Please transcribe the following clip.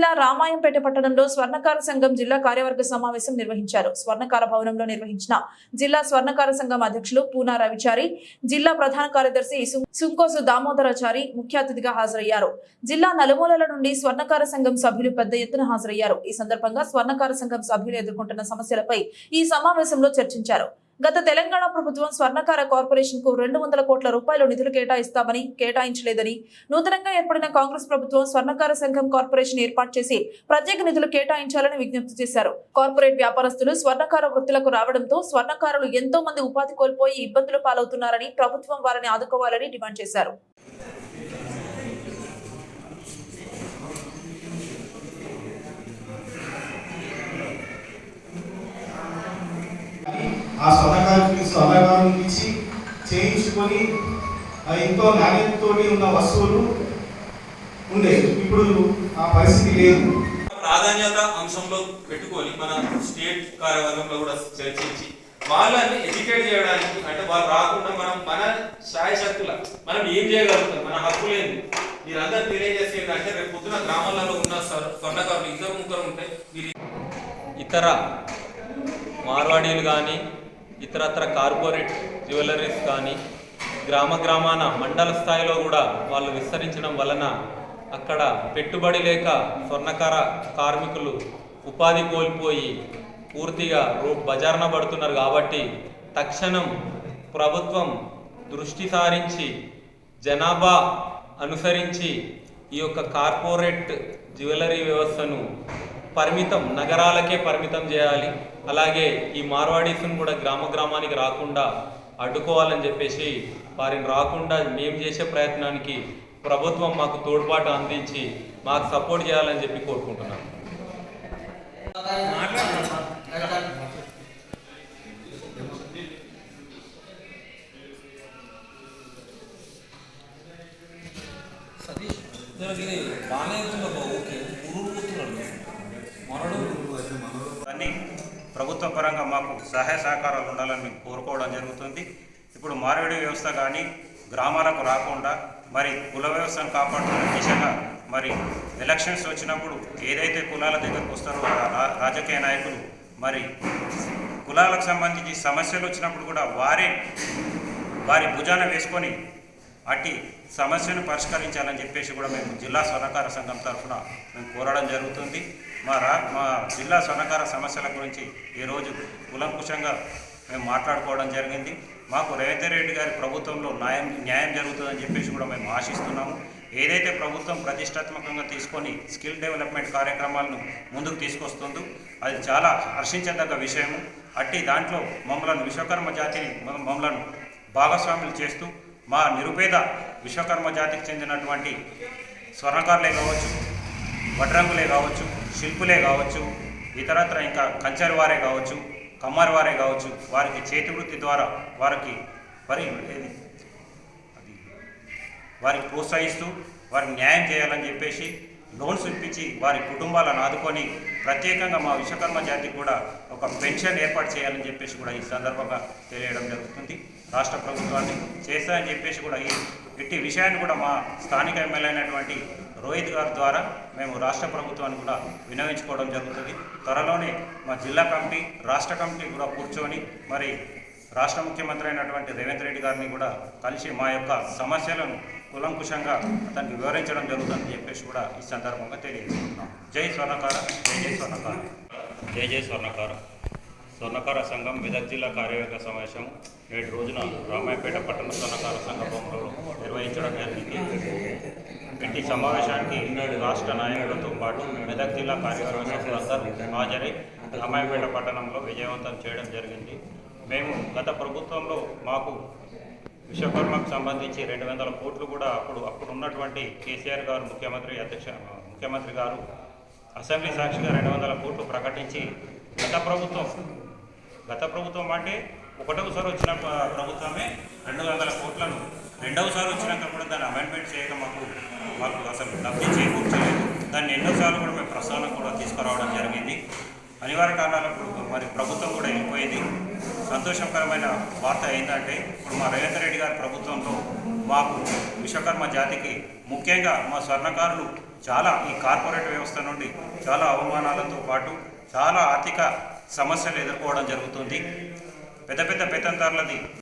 జిల్లా రామాయంపేట పట్టణంలో స్వర్ణకార సంఘం జిల్లా కార్యవర్గ సమావేశం నిర్వహించారు. స్వర్ణకార భవనంలో నిర్వహించిన జిల్లా స్వర్ణకార సంఘం అధ్యక్షులు పూనా రవిచారి జిల్లా ప్రధాన కార్యదర్శి సుంకోసు దామోదరాచారి ముఖ్య అతిథిగా హాజరయ్యారు. జిల్లా నలుమూలల నుండి స్వర్ణకార సంఘం సభ్యులు పెద్ద ఎత్తున హాజరయ్యారు. ఈ సందర్భంగా స్వర్ణకార సంఘం సభ్యులు ఎదుర్కొంటున్న సమస్యలపై ఈ సమావేశంలో చర్చించారు. గత తెలంగాణ ప్రభుత్వం స్వర్ణకార కార్పొరేషన్కు రెండు వందల కోట్ల రూపాయలు నిధులు కేటాయిస్తామని కేటాయించలేదని నూతనంగా ఏర్పడిన కాంగ్రెస్ ప్రభుత్వం స్వర్ణకార సంఘం కార్పొరేషన్ ఏర్పాటు చేసి ప్రత్యేక నిధులు కేటాయించాలని విజ్ఞప్తి చేశారు. కార్పొరేట్ వ్యాపారస్తులు స్వర్ణకార వృత్తులకు రావడంతో స్వర్ణకారులు ఎంతో మంది ఉపాధి కోల్పోయి ఇబ్బందులు పాలవుతున్నారని ప్రభుత్వం వారిని ఆదుకోవాలని డిమాండ్ చేశారు. ఆ స్వర్ణకారునికి స్వర్ణకారం ఇచ్చి చేయించుకొని ఎంతో నాణ్యతతోటి ఉన్న వస్తువులు ఉండే. ఇప్పుడు ఆ పరిస్థితి లేదు. ప్రాధాన్యత అంశంలో పెట్టుకొని మన స్టేట్ కార్యవర్గంలో కూడా చర్చించి వాళ్ళని ఎడ్యుకేట్ చేయడానికి అంటే వాళ్ళు రాకుండా మనం మన శాయశక్తుల మనం ఏం చేయగలుగుతాం? మన హక్కులు ఏంది మీరందరూ తెలియజేసేది అంటే రేపు పొద్దున గ్రామాలలో ఉన్న స్వర్- స్వర్ణకారులు ఇద్దరు ముగ్గురు ఉంటే మీరు ఇతర మార్వాడీలు కానీ ఇతరత్ర కార్పొరేట్ జ్యువెలరీస్ కానీ గ్రామ గ్రామాన మండల స్థాయిలో కూడా వాళ్ళు విస్తరించడం వలన అక్కడ పెట్టుబడి లేక స్వర్ణకార కార్మికులు ఉపాధి కోల్పోయి పూర్తిగా రో బజార్న పడుతున్నారు కాబట్టి తక్షణం ప్రభుత్వం దృష్టి సారించి జనాభా అనుసరించి ఈ యొక్క కార్పొరేట్ జ్యువెలరీ వ్యవస్థను పరిమితం నగరాలకే పరిమితం చేయాలి. అలాగే ఈ మార్వాడీస్ను కూడా గ్రామ గ్రామానికి రాకుండా అడ్డుకోవాలని చెప్పేసి వారిని రాకుండా మేము చేసే ప్రయత్నానికి ప్రభుత్వం మాకు తోడ్పాటు అందించి మాకు సపోర్ట్ చేయాలని చెప్పి కోరుకుంటున్నాను సతీష్ బాగానే ఓకే. ఊరు పోతున్నాడు మనడు? ప్రభుత్వ పరంగా మాకు సహాయ సహకారాలు ఉండాలని మేము కోరుకోవడం జరుగుతుంది. ఇప్పుడు మార్పిడి వ్యవస్థ కానీ గ్రామాలకు రాకుండా మరి కుల వ్యవస్థను కాపాడుతున్న దిశగా మరి ఎలక్షన్స్ వచ్చినప్పుడు ఏదైతే కులాల దగ్గరకు వస్తారో రా- రాజకీయ నాయకులు మరి కులాలకు సంబంధించి సమస్యలు వచ్చినప్పుడు కూడా వారే వారి భుజాన వేసుకొని అట్టి సమస్యను పరిష్కరించాలని చెప్పేసి కూడా మేము జిల్లా సహకార సంఘం తరఫున మేము కోరడం జరుగుతుంది. మా రా మా జిల్లా స్వర్ణకార సమస్యల గురించి ఈరోజు కులంకుశంగా మేము మాట్లాడుకోవడం జరిగింది. మాకు రేవంత్ రెడ్డి గారి ప్రభుత్వంలో న్యాయం న్యాయం జరుగుతుందని చెప్పేసి కూడా మేము ఆశిస్తున్నాము. ఏదైతే ప్రభుత్వం ప్రతిష్టాత్మకంగా తీసుకొని స్కిల్ డెవలప్మెంట్ కార్యక్రమాలను ముందుకు తీసుకొస్తుందో అది చాలా హర్షించదగ్గ విషయము. అట్టి దాంట్లో మమ్మలను విశ్వకర్మ జాతిని మమ్మలను భాగస్వాములు చేస్తూ మా నిరుపేద విశ్వకర్మ జాతికి చెందినటువంటి స్వర్ణకారులే కావచ్చు వడ్రంగులే కావచ్చు శిల్పులే కావచ్చు ఇతరత్ర ఇంకా కంచర్ వారే కావచ్చు కమ్మారి వారే కావచ్చు వారికి చేతి వృత్తి ద్వారా వారికి మరి ఏది? అది వారికి ప్రోత్సహిస్తూ వారికి న్యాయం చేయాలని చెప్పేసి లోన్స్ ఇప్పించి వారి కుటుంబాలను ఆదుకొని ప్రత్యేకంగా మా విశ్వకర్మ జాతికి కూడా ఒక పెన్షన్ ఏర్పాటు చేయాలని చెప్పేసి కూడా ఈ సందర్భంగా తెలియడం జరుగుతుంది. రాష్ట్ర ప్రభుత్వాన్ని చేస్తానని చెప్పేసి కూడా ఈ ఇట్టి విషయాన్ని కూడా మా స్థానిక ఎమ్మెల్యే అయినటువంటి రోహిత్ గారి ద్వారా మేము రాష్ట్ర ప్రభుత్వాన్ని కూడా వినవించుకోవడం జరుగుతుంది. త్వరలోనే మా జిల్లా కమిటీ రాష్ట్ర కమిటీ కూడా కూర్చొని మరి రాష్ట్ర ముఖ్యమంత్రి అయినటువంటి రేవంత్ రెడ్డి గారిని కూడా కలిసి మా యొక్క సమస్యలను కులంకుశంగా అతనికి వివరించడం జరుగుతుందని చెప్పేసి కూడా ఈ సందర్భంగా తెలియజేస్తున్నాం జై స్వర్ణకార జై జై స్వర్ణకార. జై జై స్వర్ణకార. స్వర్ణకార సంఘం మెదక్ జిల్లా కార్యవర్గ సమావేశం నేటి రోజున రామాయపేట పట్టణ స్వర్ణకార సంఘ భవనంలో నిర్వహించడం జరిగింది. ఇట్టి సమావేశానికి రాష్ట్ర నాయకులతో పాటు మెదక్ జిల్లా కార్యవర్గ సభ్యులందరూ హాజరై రామాయపేట పట్టణంలో విజయవంతం చేయడం జరిగింది. మేము గత ప్రభుత్వంలో మాకు విశ్వకర్మకు సంబంధించి రెండు వందల కోట్లు కూడా అప్పుడు అప్పుడు ఉన్నటువంటి కేసీఆర్ గారు ముఖ్యమంత్రి అధ్యక్ష ముఖ్యమంత్రి గారు అసెంబ్లీ సాక్షిగా రెండు వందల కోట్లు ప్రకటించి గత ప్రభుత్వం గత ప్రభుత్వం అంటే ఒకటవసారి వచ్చిన ప్రభుత్వమే రెండు వందల కోట్లను రెండవసారి వచ్చినాక కూడా దాన్ని అమెండ్మెంట్ చేయక మాకు మాకు అసలు లబ్ధి చేకూర్చలేదు. దాన్ని ఎన్నోసార్లు కూడా మేము ప్రస్తావన కూడా తీసుకురావడం జరిగింది. అనివార్య కారణాలకు మరి ప్రభుత్వం కూడా వెళ్ళిపోయింది. సంతోషకరమైన వార్త ఏంటంటే ఇప్పుడు మా రేవంత్ రెడ్డి గారి ప్రభుత్వంలో మాకు విశ్వకర్మ జాతికి ముఖ్యంగా మా స్వర్ణకారులు చాలా ఈ కార్పొరేట్ వ్యవస్థ నుండి చాలా అవమానాలతో పాటు చాలా ఆర్థిక సమస్యలు ఎదుర్కోవడం జరుగుతుంది. పెద్ద పెద్ద పెత్తందారులది